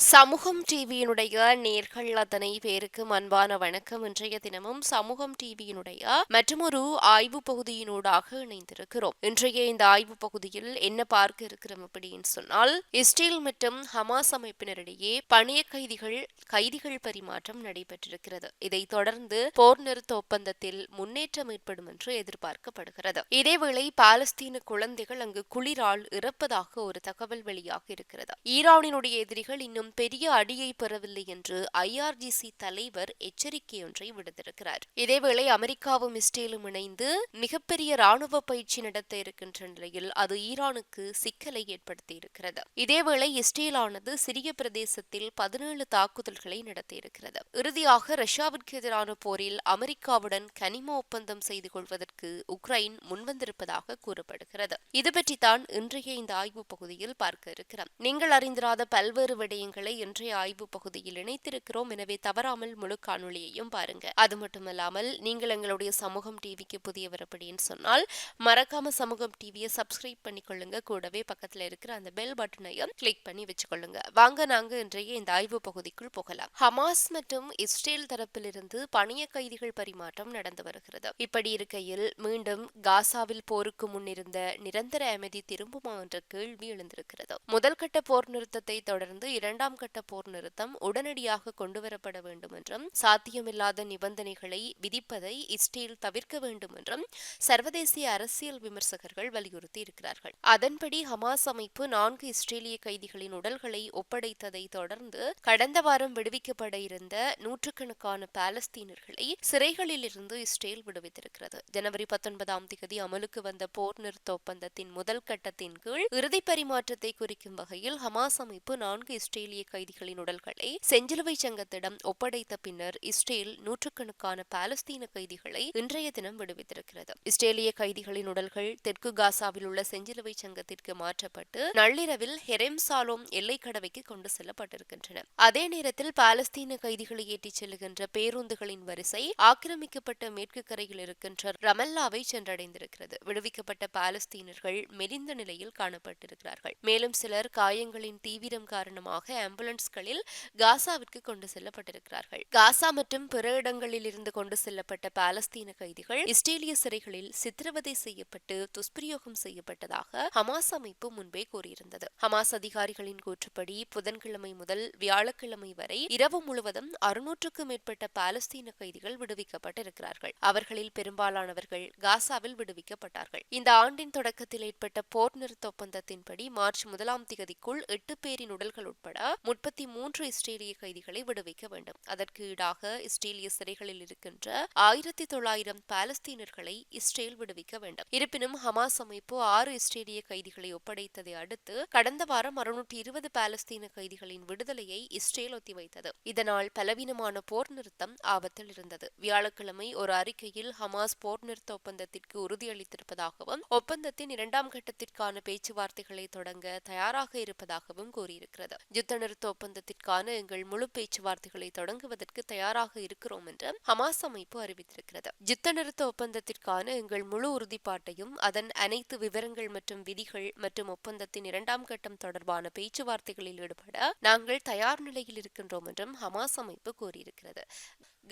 சமூகம் டிவியினுடைய நேர்கள் அத்தனை பேருக்கு அன்பான வணக்கம். இன்றைய தினமும் சமூகம் டிவியினுடைய மற்றொரு ஆய்வு பகுதியினூடாக இணைந்திருக்கிறோம். இன்றைய இந்த ஆய்வு பகுதியில் என்ன பார்க்க இருக்கிறோம் அப்படின்னு சொன்னால் இஸ்ரேல் மற்றும் ஹமாஸ் அமைப்பினரிடையே பணிய கைதிகள் கைதிகள் பரிமாற்றம் நடைபெற்றிருக்கிறது. இதைத் தொடர்ந்து போர் நிறுத்த ஒப்பந்தத்தில் முன்னேற்றம் ஏற்படும் என்று எதிர்பார்க்கப்படுகிறது. இதேவேளை பாலஸ்தீன குழந்தைகள் அங்கு குளிரால் இறப்பதாக ஒரு தகவல் வெளியாக இருக்கிறது. ஈரானினுடைய எதிரிகள் இன்னும் இன்னும் பெரிய அடியை பெறவில்லை என்று ஐஆர்ஜிசி தலைவர் எச்சரிக்கை ஒன்றை விடுத்திருக்கிறார். இதேவேளை அமெரிக்காவும் இஸ்ரேலும் இணைந்து மிகப்பெரிய ராணுவ பயிற்சி நடத்த இருக்கின்ற நிலையில் அது ஈரானுக்கு சிக்கலை ஏற்படுத்தியிருக்கிறது. இதேவேளை இஸ்ரேலானது சிரிய பிரதேசத்தில் பதினேழு தாக்குதல்களை நடத்தியிருக்கிறது. இறுதியாக ரஷ்யாவிற்கு எதிரான போரில் அமெரிக்காவுடன் கனிம ஒப்பந்தம் செய்து கொள்வதற்கு உக்ரைன் முன்வந்திருப்பதாக கூறப்படுகிறது. இது பற்றித்தான் இன்றைய இந்த ஆய்வு பகுதியில் பார்க்க இருக்கிறோம். நீங்கள் அறிந்திராத பல்வேறு விடயங்கள் விவரங்களை இன்றைய ஆய்வு பகுதியில் இணைத்திருக்கிறோம். எனவே தவறாமல் முழு காணொலியையும் பாருங்க. அது மட்டுமல்லாமல் நீங்கள் எங்களுடைய சமூகம் டிவிக்கு புதியவர் அப்படின்னு சொன்னால் மறக்காம சமூகம் டிவியை சப்ஸ்கிரைப் பண்ணிக்கொள்ளுங்க. கூடவே பக்கத்துல இருக்கிற அந்த பெல் பட்டனையும் கிளிக் பண்ணி வச்சுக்கொள்ளுங்க. வாங்க நாங்க இன்றைய இந்த ஆய்வு பகுதிக்குள் போகலாம். ஹமாஸ் மற்றும் இஸ்ரேல் தரப்பிலிருந்து பணிய கைதிகள் பரிமாற்றம் நடந்து வருகிறது. இப்படி இருக்கையில் மீண்டும் காசாவில் போருக்கு முன்னிருந்த நிரந்தர அமைதி திரும்புமா என்ற கேள்வி எழுந்திருக்கிறது. முதல் கட்ட போர் நிறுத்தத்தை தொடர்ந்து இரண்டாம் இரண்டாம் கட்ட போர் நிறுத்தம் உடனடியாக கொண்டுவரப்பட வேண்டும் என்றும் சாத்தியமில்லாத நிபந்தனைகளை விதிப்பதை இஸ்ரேல் தவிர்க்க வேண்டும் என்றும் சர்வதேச அரசியல் விமர்சகர்கள் வலியுறுத்தி இருக்கிறார்கள். அதன்படி ஹமாஸ் அமைப்பு நான்கு இஸ்ரேலிய கைதிகளின் உடல்களை ஒப்படைத்ததை தொடர்ந்து கடந்த வாரம் விடுவிக்கப்பட இருந்த நூற்றுக்கணக்கான பாலஸ்தீனர்களை சிறைகளில் இருந்து இஸ்ரேல் விடுவித்திருக்கிறது. ஜனவரி பத்தொன்பதாம் தேதி அமலுக்கு வந்த போர் நிறுத்த ஒப்பந்தத்தின் முதல் கட்டத்தின் கீழ் இறுதி பரிமாற்றத்தை குறிக்கும் வகையில் ஹமாஸ் அமைப்பு நான்கு இஸ்ரேலிய இஸ்ரேலிய கைதிகளின் உடல்களை செஞ்சிலுவை சங்கத்திடம் ஒப்படைத்த பின்னர் இஸ்ரேல் நூற்றுக்கணக்கான பாலஸ்தீன கைதிகளை இன்றைய தினம் விடுவித்திருக்கிறது. இஸ்ரேலிய கைதிகளின் உடல்கள் தெற்கு காசாவில் உள்ள செஞ்சிலுவை சங்கத்திற்கு மாற்றப்பட்டு நள்ளிரவில் ஹெரெம் சாலோம் எல்லை கடவைக்கு கொண்டு செல்லப்பட்டிருக்கின்றன. அதே நேரத்தில் பாலஸ்தீன கைதிகளை ஏற்றிச் செல்லுகின்ற பேருந்துகளின் வரிசை ஆக்கிரமிக்கப்பட்ட மேற்கு கரையில் இருக்கின்ற ரமல்லாவை சென்றடைந்திருக்கிறது. விடுவிக்கப்பட்ட பாலஸ்தீனர்கள் மெலிந்த நிலையில் காணப்பட்டிருக்கிறார்கள். மேலும் சிலர் காயங்களின் தீவிரம் காரணமாக ஆம்புலன்ஸ்களில் காசாவிற்கு கொண்டு செல்லப்பட்டிருக்கிறார்கள். காசா மற்றும் பிற இடங்களில் இருந்து கொண்டு செல்லப்பட்ட பாலஸ்தீன கைதிகள் இஸ்ரேலிய சிறைகளில் சித்திரவதை செய்யப்பட்டு துஷ்பிரயோகம் செய்யப்பட்டதாக ஹமாஸ் அமைப்பு முன்பே கூறியிருந்தது. ஹமாஸ் அதிகாரிகளின் கூற்றுப்படி புதன்கிழமை முதல் வியாழக்கிழமை வரை இரவு முழுவதும் அறுநூற்றுக்கும் மேற்பட்ட பாலஸ்தீன கைதிகள் விடுவிக்கப்பட்டிருக்கிறார்கள். அவர்களில் பெரும்பாலானவர்கள் காசாவில் விடுவிக்கப்பட்டார்கள். இந்த ஆண்டின் தொடக்கத்தில் ஏற்பட்ட போர் நிறுத்த ஒப்பந்தத்தின்படி மார்ச் முதலாம் தேதிக்குள் எட்டு பேரின் உடல்கள் உட்பட முப்பத்தி மூன்று இஸ்ரேலிய கைதிகளை விடுவிக்க வேண்டும். அதற்கு ஈடாக இஸ்ரேலிய சிறைகளில் இருக்கின்ற ஆயிரத்தி தொள்ளாயிரம் பாலஸ்தீனர்களை இஸ்ரேல் விடுவிக்க வேண்டும். இருப்பினும் ஹமாஸ் அமைப்பு ஆறு இஸ்ரேலிய கைதிகளை ஒப்படைத்ததை அடுத்து கடந்த வாரம் அறுநூற்றி இருபது பாலஸ்தீன கைதிகளின் விடுதலையை இஸ்ரேல் ஒத்திவைத்தது. இதனால் பலவீனமான போர் நிறுத்தம் ஆபத்தில் இருந்தது. வியாழக்கிழமை ஒரு அறிக்கையில் ஹமாஸ் போர் நிறுத்த ஒப்பந்தத்திற்கு உறுதியளித்திருப்பதாகவும் ஒப்பந்தத்தின் இரண்டாம் கட்டத்திற்கான பேச்சுவார்த்தைகளை தொடங்க தயாராக இருப்பதாகவும் கூறியிருக்கிறது. யுத்த நிறுத்த ஒப்பந்தத்திற்கான எங்கள் முழு பேச்சுவார்த்தைகளை தொடங்குவதற்கு தயாராக இருக்கிறோம் என்று ஹமாஸ் அமைப்பு அறிவித்திருக்கிறது. யுத்த நிறுத்த ஒப்பந்தத்திற்கான எங்கள் முழு உறுதிப்பாட்டையும் அதன் அனைத்து விவரங்கள் மற்றும் விதிகள் மற்றும் ஒப்பந்தத்தின் இரண்டாம் கட்டம் தொடர்பான பேச்சுவார்த்தைகளில் ஈடுபட நாங்கள் தயார் நிலையில் இருக்கின்றோம் என்றும் ஹமாஸ் அமைப்பு கூறியிருக்கிறது.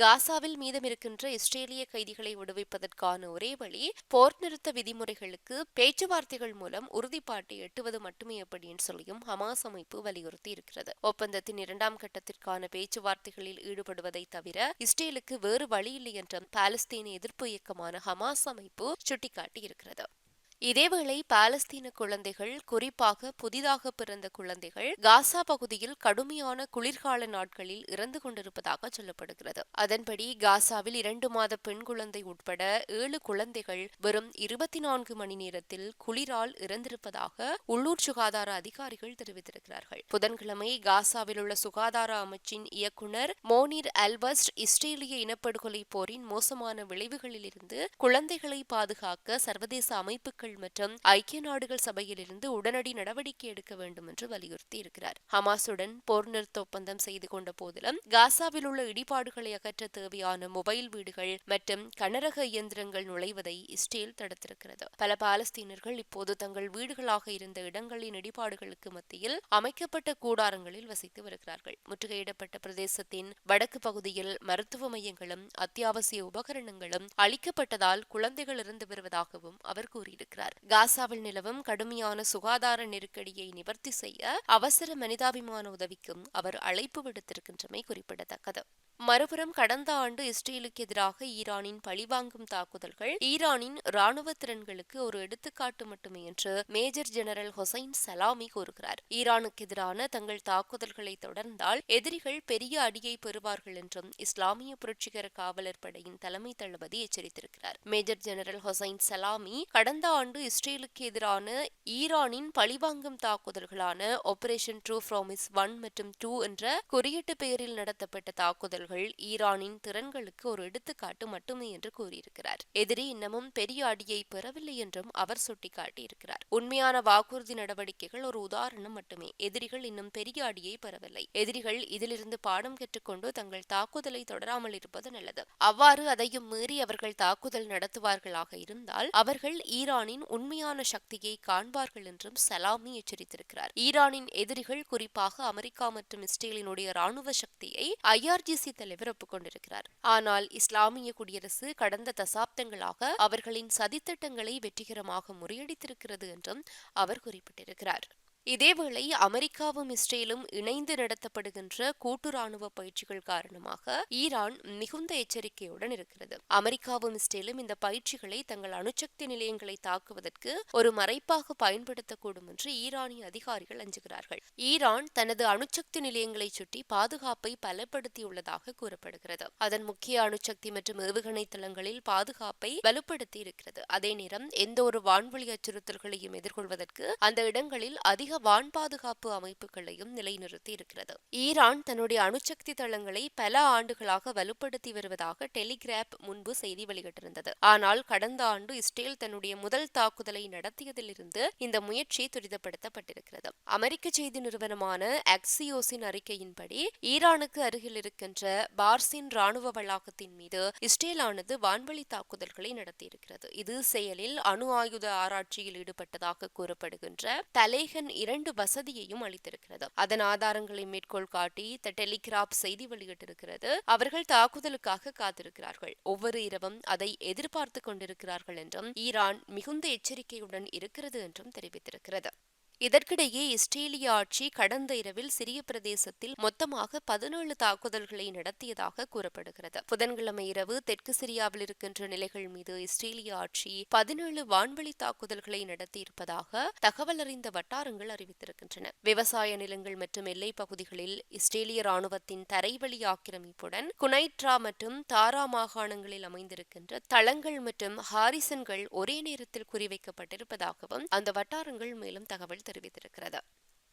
காசாவில் மீதமிருக்கின்ற இஸ்ரேலிய கைதிகளை விடுவிப்பதற்கான ஒரே வழி போர் நிறுத்த விதிமுறைகளுக்கு பேச்சுவார்த்தைகள் மூலம் உறுதிப்பாட்டை எட்டுவது மட்டுமே அப்படின்னு சொல்லியும் ஹமாஸ் அமைப்பு வலியுறுத்தி இருக்கிறது. ஒப்பந்தத்தின் இரண்டாம் கட்டத்திற்கான பேச்சுவார்த்தைகளில் ஈடுபடுவதை தவிர இஸ்ரேலுக்கு வேறு வழியில்லை என்ற பாலஸ்தீன எதிர்ப்பு இயக்கமான ஹமாஸ் அமைப்பு சுட்டிக்காட்டியிருக்கிறது. இதேவேளை பாலஸ்தீன குழந்தைகள் குறிப்பாக புதிதாக பிறந்த குழந்தைகள் காசா பகுதியில் கடுமையான குளிர்கால நாட்களில் இறந்து கொண்டிருப்பதாக சொல்லப்படுகிறது. அதன்படி காசாவில் இரண்டு மாத பெண் குழந்தை உட்பட ஏழு குழந்தைகள் வெறும் இருபத்தி நான்கு மணி நேரத்தில் குளிரால் இறந்திருப்பதாக உள்ளூர் சுகாதார அதிகாரிகள் தெரிவித்திருக்கிறார்கள். புதன்கிழமை காசாவில் உள்ள சுகாதார அமைச்சின் இயக்குநர் மோனிர் அல்பஸ்ட் இஸ்ரேலிய இனப்படுகொலை போரின் மோசமான விளைவுகளிலிருந்து குழந்தைகளை பாதுகாக்க சர்வதேச அமைப்புகள் நாடுகள் மற்றும் ஐக்கிய நாடுகள் சபையிலிருந்து உடனடி நடவடிக்கை எடுக்க வேண்டும் என்று வலியுறுத்தி இருக்கிறார் ஹமாசுடன் போர் நிறுத்த ஒப்பந்தம் செய்து கொண்ட போதிலும் காசாவில் உள்ள இடிபாடுகளை அகற்ற தேவையான மொபைல் வீடுகள் மற்றும் கனரக இயந்திரங்கள் நுழைவதை இஸ்ரேல் தடுத்திருக்கிறது. பல பாலஸ்தீனர்கள் இப்போது தங்கள் வீடுகளாக இருந்த இடங்களின் இடிபாடுகளுக்கு மத்தியில் அமைக்கப்பட்ட கூடாரங்களில் வசித்து வருகிறார்கள். முற்றுகையிடப்பட்ட பிரதேசத்தின் வடக்கு பகுதியில் மருத்துவ மையங்களும் அத்தியாவசிய உபகரணங்களும் அளிக்கப்பட்டதால் குழந்தைகள் இருந்து வருவதாகவும் அவர் கூறியிருக்கிறார். காசாவில் நிலவும் கடுமையான சுகாதார நெருக்கடியை நிவர்த்தி செய்ய அவசர மனிதாபிமான உதவிக்கும் அவர் அழைப்பு விடுத்திருக்கின்றமை குறிப்பிடத்தக்கது. மறுபுறம் கடந்த ஆண்டு இஸ்ரேலுக்கு எதிராக ஈரானின் பழிவாங்கும் தாக்குதல்கள் ஈரானின் ராணுவ திறன்களுக்கு ஒரு எடுத்துக்காட்டு மட்டுமே என்று மேஜர் ஜெனரல் ஹொசைன் சலாமி கூறுகிறார். ஈரானுக்கு எதிரான தங்கள் தாக்குதல்களை தொடர்ந்தால் எதிரிகள் பெரிய அடியை பெறுவார்கள் என்றும் இஸ்லாமிய புரட்சிகர காவலர் படையின் தலைமை தளபதி எச்சரித்திருக்கிறார். மேஜர் ஜெனரல் ஹொசைன் சலாமி கடந்த ஆண்டு ஆண்டு இஸ்ரேலுக்கு எதிரான ஈரானின் பழிவாங்கும் தாக்குதல்களான ஆபரேஷன் ட்ரூ ஃப்ராமிஸ் ஒன் மற்றும் டூ என்ற குறியீட்டு பெயரில் நடத்தப்பட்ட தாக்குதல்கள் ஈரானின் திறன்களுக்கு ஒரு எடுத்துக்காட்டு மட்டுமே என்று கூறியிருக்கிறார். எதிரி இன்னமும் பெரிய அடியை பெறவில்லை என்றும் அவர் சுட்டிக்காட்டியிருக்கிறார். உண்மையான வாக்குறுதி நடவடிக்கைகள் ஒரு உதாரணம் மட்டுமே. எதிரிகள் இன்னும் பெரிய அடியை பெறவில்லை. எதிரிகள் இதிலிருந்து பாடம் கற்றுக்கொண்டு தங்கள் தாக்குதலை தொடராமல் இருப்பது நல்லது. அவ்வாறு அதையும் மீறி அவர்கள் தாக்குதல் நடத்துவார்களாக இருந்தால் அவர்கள் ஈரானின் உண்மையான சக்தியை காண்பார்கள் என்றும் சலாமி எச்சரித்திருக்கிறார். ஈரானின் எதிரிகள் குறிப்பாக அமெரிக்கா மற்றும் இஸ்ரேலினுடைய ராணுவ சக்தியை ஐஆர்ஜிசி தலைவர் ஒப்புக்கொண்டிருக்கிறார். ஆனால் இஸ்லாமிய குடியரசு கடந்த தசாப்தங்களாக அவர்களின் சதித்திட்டங்களை வெற்றிகரமாக முறியடித்திருக்கிறது என்றும் அவர் குறிப்பிட்டிருக்கிறார். இதேவேளை அமெரிக்காவும் இஸ்ரேலும் இணைந்து நடத்தப்படுகின்ற கூட்டு ராணுவ பயிற்சிகள் காரணமாக ஈரான் மிகுந்த எச்சரிக்கையுடன் இருக்கிறது. அமெரிக்காவும் இஸ்ரேலும் இந்த பயிற்சிகளை தங்கள் அணுசக்தி நிலையங்களை தாக்குவதற்கு ஒரு மறைப்பாக பயன்படுத்தக்கூடும் என்று ஈரானிய அதிகாரிகள் அஞ்சுகிறார்கள். ஈரான் தனது அணுசக்தி நிலையங்களை சுற்றி பாதுகாப்பை பலப்படுத்தியுள்ளதாக கூறப்படுகிறது. அதன் முக்கிய அணுசக்தி மற்றும் ஏவுகணை தளங்களில் பாதுகாப்பை வலுப்படுத்தி இருக்கிறது அதே நேரம் எந்த ஒரு வான்வழி அச்சுறுத்தல்களையும் எதிர்கொள்வதற்கு அந்த இடங்களில் அதிக வான் பாதுகாப்பு அமைப்புகளையும் நிலைநிறுத்தி இருக்கிறது. ஈரான் தன்னுடைய அணுசக்தி தளங்களை பல ஆண்டுகளாக வலுப்படுத்தி வருவதாக டெலிகிராப் முன்பு செய்தி வெளியிட்டிருந்தது. ஆனால் கடந்த ஆண்டு இஸ்ரேல் தன்னுடைய முதல் தாக்குதலை நடத்தியதிலிருந்து இந்த முயற்சி துரிதப்படுத்தப்பட்டிருக்கிறது. அமெரிக்க செய்தி நிறுவனமான அக்சியோசின் அறிக்கையின்படி ஈரானுக்கு அருகில் இருக்கின்ற பார்சின் ராணுவ வளாகத்தின் மீது இஸ்ரேலானது வான்வழி தாக்குதல்களை நடத்தியிருக்கிறது. இது செயலில் அணு ஆயுத ஆராய்ச்சியில் ஈடுபட்டதாக கூறப்படுகின்ற தலேகன் இரண்டு வசதியையும் அளித்திருக்கிறது. அதன் ஆதாரங்களை மேற்கோள் காட்டி த டெலிகிராப் செய்தி வெளியிட்டிருக்கிறது. அவர்கள் தாக்குதலுக்காக காத்திருக்கிறார்கள். ஒவ்வொரு இரவும் அதை எதிர்பார்த்து கொண்டிருக்கிறார்கள் என்றும் ஈரான் மிகுந்த எச்சரிக்கையுடன் இருக்கிறது என்றும் தெரிவித்திருக்கிறது. இதற்கிடையே இஸ்ரேலிய ஆட்சி கடந்த இரவில் சிரிய பிரதேசத்தில் மொத்தமாக பதினேழு தாக்குதல்களை நடத்தியதாக கூறப்படுகிறது. புதன்கிழமை இரவு தெற்கு சிரியாவில் இருக்கின்ற நிலைகள் மீது இஸ்ரேலிய ஆட்சி பதினேழு வான்வழி தாக்குதல்களை நடத்தியிருப்பதாக தகவல் அறிந்த வட்டாரங்கள் அறிவித்திருக்கின்றன. விவசாய நிலங்கள் மற்றும் எல்லை பகுதிகளில் இஸ்ரேலிய ராணுவத்தின் தரைவழி ஆக்கிரமிப்புடன் குனைட்ரா மற்றும் தாரா மாகாணங்களில் அமைந்திருக்கின்ற தளங்கள் மற்றும் ஹாரிசன்கள் ஒரே நேரத்தில் குறிவைக்கப்பட்டிருப்பதாகவும் அந்த வட்டாரங்கள் மேலும் தகவல் தெரிவித்திருக்கிறது.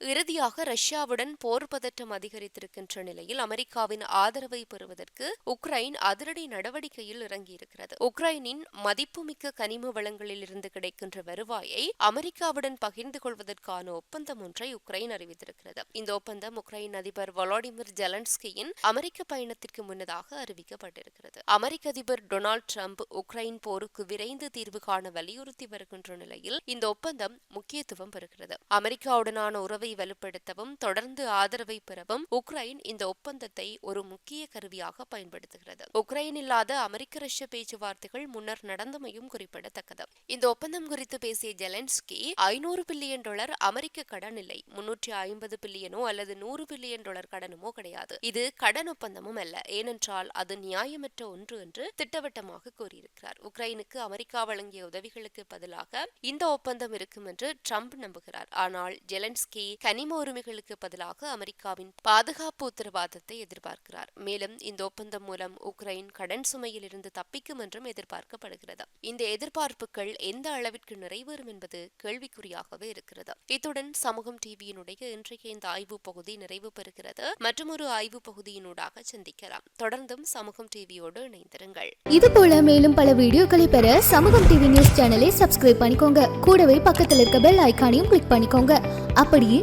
இறுதியாக ரஷ்யாவுடன் போர் பதற்றம் அதிகரித்திருக்கின்ற நிலையில் அமெரிக்காவின் ஆதரவை பெறுவதற்கு உக்ரைன் அதிரடி நடவடிக்கையில் இறங்கியிருக்கிறது. உக்ரைனின் மதிப்புமிக்க கனிம வளங்களில் இருந்து கிடைக்கின்ற வருவாயை அமெரிக்காவுடன் பகிர்ந்து கொள்வதற்கான ஒப்பந்தம் ஒன்றை உக்ரைன் அறிவித்திருக்கிறது. இந்த ஒப்பந்தம் உக்ரைன் அதிபர் வொலாடிமிர் ஜெலன்ஸ்கியின் அமெரிக்க பயணத்திற்கு முன்னதாக அறிவிக்கப்பட்டிருக்கிறது. அமெரிக்க அதிபர் டொனால்டு டிரம்ப் உக்ரைன் போருக்கு விரைந்து தீர்வு காண வலியுறுத்தி வருகின்ற நிலையில் இந்த ஒப்பந்தம் முக்கியத்துவம் பெறுகிறது. அமெரிக்காவுடனான உறவை வலுப்படுத்தவும் தொடர்ந்து ஆதரவை பெறவும் உக்ரைன் இந்த ஒப்பந்தத்தை ஒரு முக்கிய கருவியாக பயன்படுத்துகிறது. உக்ரைன் இல்லாத அமெரிக்க ரஷ்ய பேச்சுவார்த்தைகள் முன்னர் நடந்தமையும் குறிப்பிடத்தக்கது. இந்த ஒப்பந்தம் குறித்து பேசிய ஜெலன்ஸ்கி ஐநூறு பில்லியன் டாலர் அமெரிக்க கடன் இல்லை முன்னூற்றி ஐம்பது பில்லியனோ அல்லது நூறு பில்லியன் டாலர் கடனுமோ கிடையாது. இது கடன் ஒப்பந்தமும் அல்ல ஏனென்றால் அது நியாயமற்ற ஒன்று என்று திட்டவட்டமாக கூறியிருக்கிறார். உக்ரைனுக்கு அமெரிக்கா வழங்கிய உதவிகளுக்கு பதிலாக இந்த ஒப்பந்தம் இருக்கும் என்று ட்ரம்ப் நம்புகிறார். ஆனால் ஜெலன்ஸ்கி கனிம உரிமைகளுக்கு பதிலாக அமெரிக்காவின் பாதுகாப்பு உத்தரவாதத்தை எதிர்பார்க்கிறார். மேலும் இந்த ஒப்பந்தம் மூலம் உக்ரைன் கடன் சுமையில் இருந்து தப்பிக்கும் என்றும் எதிர்பார்க்கப்படுகிறது. இந்த எதிர்பார்ப்புகள் எந்த அளவிற்கு நிறைவேறும் என்பது கேள்விக்குறியாகவே இருக்கிறது. இத்துடன் சமூகம் டிவியினுடைய இன்றைய இந்த ஆய்வு பகுதி நிறைவு பெறுகிறது. மற்றொரு ஆய்வு பகுதியினூடாக சிந்திக்கலாம். தொடர்ந்தும் சமூகம் டிவியோடு இணைந்திருங்கள். இது போல மேலும் பல வீடியோக்களை பெற சமூகம் டிவி நியூஸ் சேனலை சப்ஸ்கிரைப் பண்ணிக்கோங்க. கூடவே பக்கத்தில் இருக்க பெல் ஐக்கானையும் கிளிக் பண்ணிக்கோங்க. அப்படியே